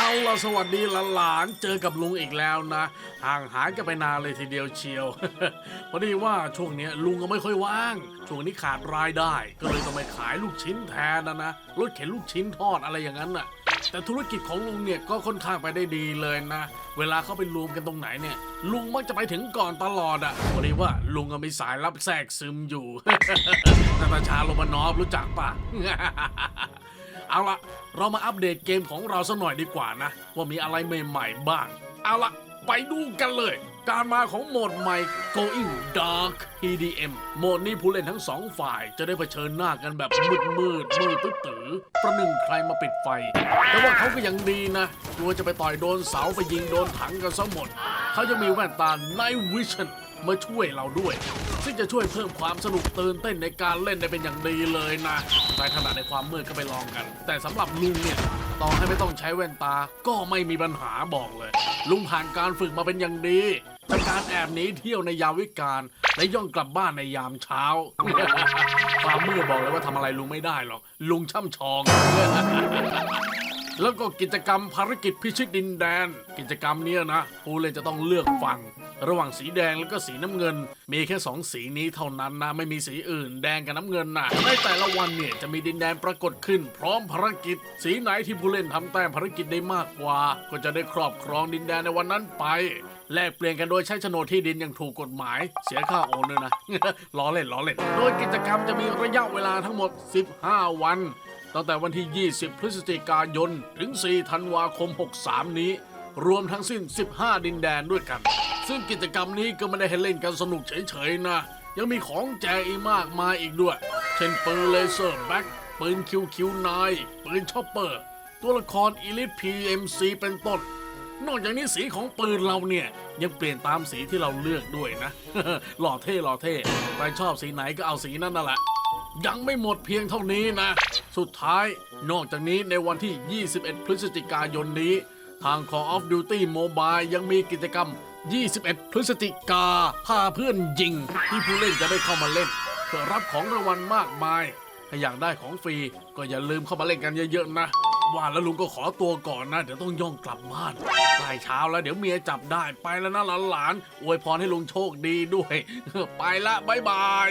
เอาละสวัสดีหลานๆเจอกับลุงอีกแล้วนะ ห่างหายกันไปนานเลยทีเดียวเชียว พอดีว่าช่วงเนี้ยลุงก็ไม่ค่อยว่าง ช่วงนี้ขาดรายได้ ก็เลยต้องไปขายลูกชิ้นแทนนะนะรถเข็นลูกชิ้นทอดอะไรอย่างนั้นน่ะ แต่ธุรกิจของลุงเนี่ยก็ค่อนข้างไปได้ดีเลยนะ เวลาเขาไปรวมกันตรงไหนเนี่ย ลุงมักจะไปถึงก่อนตลอดอะ่ะพอดีว่าลุงก็มีสายรับแทรกซึมอยู่ นาตาชาโรมานอฟรู้จักปะ เอาละเรามาอัปเดตเกมของเราสักหน่อยดีกว่านะ ว่ามีอะไรใหม่ๆบ้าง เอาละไปดูกันเลย การมาของโหมดใหม่ Going Dark PDM โหมดนี้ผู้เล่นทั้งสองฝ่ายจะได้เผชิญหน้ากันแบบมืดมืดมืดตื้อตือประหนึ่งใครมาปิดไฟ แต่ว่าเขาก็ยังดีนะกลัวจะไปต่อยโดนเสาไปยิงโดนถังกันซะหมด เขาจะมีแว่นตา Night Vision มาช่วยเราด้วย ซึ่งจะช่วยเพิ่มความสนุกตื่นเต้นในการเล่นได้เป็นอย่างดีเลยนะในขณะในความมืดก็ไปลองกัน แต่สำหรับลุงเนี่ยต่อให้ไม่ต้องใช้แว่นตาก็ไม่มีปัญหาบอกเลย ลุงผ่านการฝึกมาเป็นอย่างดีจากการแอบหนีเที่ยวในยามวิกาลและย่องกลับบ้านในยามเช้า ความมืดบอกเลยว่าทำอะไรลุงไม่ได้หรอกลุงช่ำชอง แล้วก็กิจกรรมภารกิจพิชิตดินแดน กิจกรรมเนี้ยนะผู้เล่นจะต้องเลือกฝั่งระหว่างสีแดงแล้วก็สีน้ำเงิน มีแค่สองสีนี้เท่านั้นนะ ไม่มีสีอื่น แดงกับน้ำเงินนะในแต่ละวันเนี่ยจะมีดินแดนปรากฏขึ้น พร้อมภารกิจ สีไหนที่ผู้เล่นทำแต้มภารกิจได้มากกว่า ก็จะได้ครอบครองดินแดนในวันนั้นไป แลกเปลี่ยนกันโดยใช้โฉนดที่ดินอย่างถูกกฎหมาย เสียค่าโอนเลยนะล้อเล่นล้อเล่น โดยกิจกรรมจะมีระยะเวลาทั้งหมด 15 วัน ตั้งแต่วันที่ 20 พฤศจิกายน ถึง 4 ธันวาคม 63 นี้ รวมทั้งสิ้น 15 ดินแดนด้วยกัน ซึ่งกิจกรรมนี้ก็ไม่ได้ให้เล่นกันสนุกเฉยๆนะ ยังมีของแจกอีกมากมายอีกด้วย เช่นปืนเลเซอร์แบ็คปืนคิวคิวนายปืนชอปเปอร์ ตัวละครอีลิท PMC เป็นต้น นอกจากนี้สีของปืนเราเนี่ย ยังเปลี่ยนตามสีที่เราเลือกด้วยนะ หล่อเท่หล่อเท่ใครชอบสีไหนก็เอาสีนั้นนั่นแหละ ยังไม่หมดเพียงเท่านี้นะ สุดท้ายนอกจากนี้ในวันที่ 21 พฤศจิกายนนี้ ทาง Call of Duty Mobile ยังมีกิจกรรม 21 พฤศจิกาพาเพื่อนยิง ที่ผู้เล่นจะได้เข้ามาเล่น เพื่อรับของรางวัลมากมาย ถ้าอยากได้ของฟรีก็อย่าลืมเข้ามาเล่นกันเยอะๆนะ ว่าแล้วลุงก็ขอตัวก่อนนะ เดี๋ยวต้องย่องกลับบ้านใกล้เช้าแล้วเดี๋ยวเมียจับได้ไปแล้วนะหลานๆอวยพรให้ลุงโชคดีด้วย ไปละบ๊ายบาย